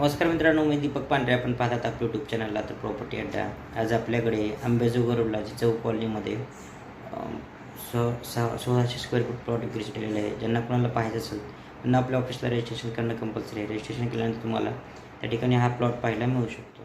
नमस्कार मित्रांनो मी दीपक पांढरे. आपण पाहतात आपल्या यूट्यूब चॅनलला तर प्रॉपर्टी अड्डा. आज आपल्याकडे आंबेजोगाई चौक कॉलनीमध्ये सो स सहा सोळाशे स्क्वेअर फूट प्लॉट विक्री ठेवलेले आहे. ज्यांना कोणाला पाहायचं असेल त्यांना आपल्या ऑफिसला रजिस्ट्रेशन करणं कंपल्सरी आहे. रजिस्ट्रेशन केल्यानंतर तुम्हाला त्या ठिकाणी हा प्लॉट पाहायला मिळू शकतो.